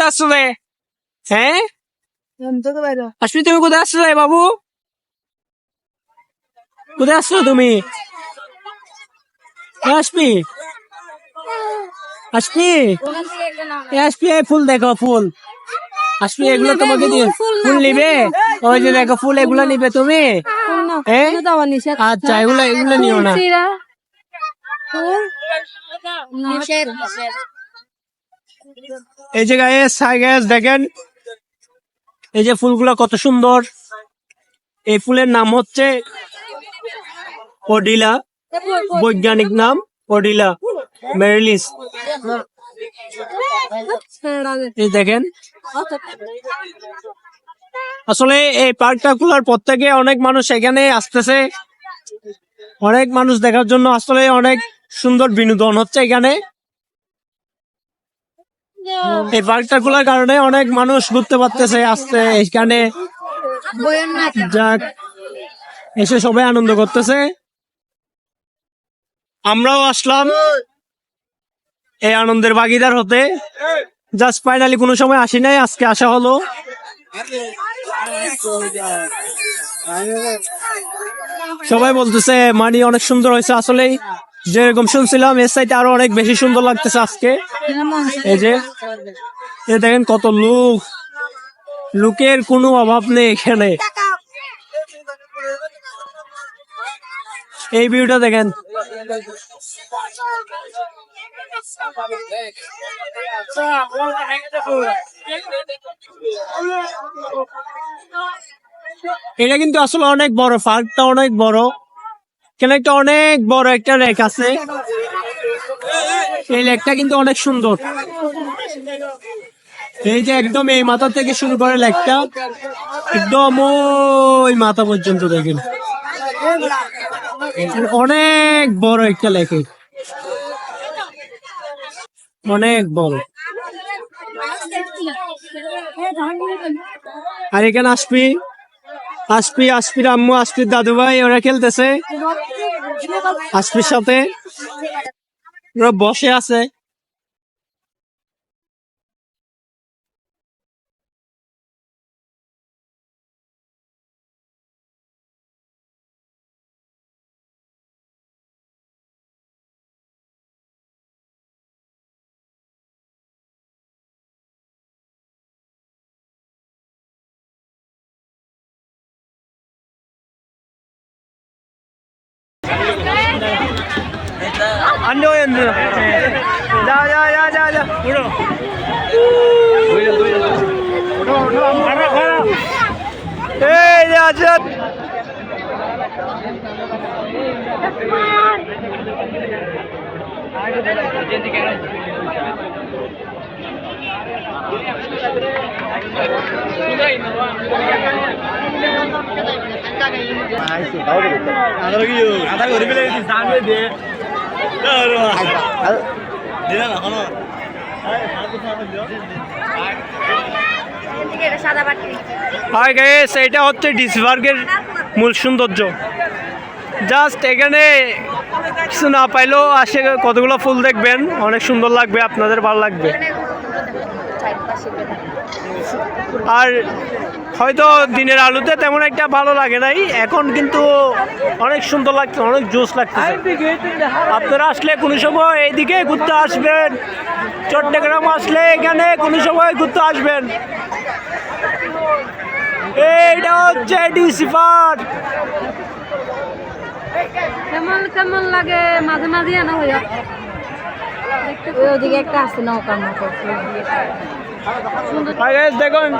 করতে আসলে? হ্যাঁ? আসবি তুমি কোথায় আসলে বাবু? কোথায় আসছো তুমি? আসবি আসবি আসবি ফুল দেখো ফুল। আসবি এগুলো তোমাকে দিয়ে ফুল নিবে? ওই যে দেখো ফুল এগুলো নিবে তুমি? হ্যাঁ আচ্ছা এগুলো এগুলো নিও না। এই যে গায়ে সাই গ্যাস দেখেন? এই যে ফুলগুলো কত সুন্দর। এই ফুলের নাম হচ্ছে ওডিলা বৈজ্ঞানিক নাম ওডিলা মেরিলিস। দেখেন। আসলে এই পার্কটা খোলার পর থেকে অনেক মানুষ এখানে আসতেছে। অনেক মানুষ দেখার জন্য আসলে অনেক সুন্দর বিনোদন হচ্ছে এখানে। এই পার্কটা খোলার কারণে অনেক মানুষ ঘুরতে পারতেছে আসতে এখানে যাক, এসে সবাই আনন্দ করতেছে। আমরাও আসলাম এই আনন্দের ভাগিদার হতে। জাস্ট ফাইনালি কোনো সময় আসি নাই, আজকে আসা হলো। সবাই বলতেছে, মানি অনেক সুন্দর হয়েছে আসলেই। যেরকম শুনছিলাম, এর সাইডে আরও অনেক বেশি সুন্দর লাগতেছে আজকে। এই যে, এ দেখেন কত লোক। লোকের কোনো অভাব নেই এখানে। এই ভিউটা দেখেন। এটা কিন্তু আসলে অনেক বড়, পার্কটা অনেক বড়। এখানে একটা অনেক বড় একটা লেক আছে। এই লেকটা কিন্তু অনেক সুন্দর। এই যে একদম এই মাথা থেকে শুরু করে লেকটা, একদম ওই মাথা পর্যন্ত দেখেন। অনেক বড় একটা লেক। অনেক বড়। আর এখানে আসবি আসবি আসবির আম্মু আসবির দাদু ভাই ওরা খেলতেছে। আসবির সাথে বসে আছে। 안 좋아요 누나 자자자자자 물어 가라 가라 에이 야자 ಅದ್ರಾಗ ಅದ್ರಾಗ ಉರಿಬಿಲ್ಲ ಸಾಂಗ್ ಇದೆ হাই গাইস এটা হচ্ছে ডিসবার্গের মূল সৌন্দর্য। জাস্ট এখানে কিছু না পাইলেও আসে কতগুলো ফুল দেখবেন অনেক সুন্দর লাগবে আপনাদের ভালো লাগবে। আর হয়তো দিনের আলোতে তেমন একটা ভালো লাগে নাই। এখন কিন্তু অনেক সুন্দর লাগছে, অনেক জোশ লাগছে আপনারা আসলে কোনো সময় এইদিকে ঘুরতে আসবেন, চট্টগ্রাম আসলে এখানে কোনো সময় ঘুরতে আসবেন। এইটা হচ্ছে ডিসি পার্ক। কেমন কেমন লাগে? মাঝে মাঝে আনা হইয়া। ওই ওদিকে একটা আছে নৌকার মতো। দেখুন।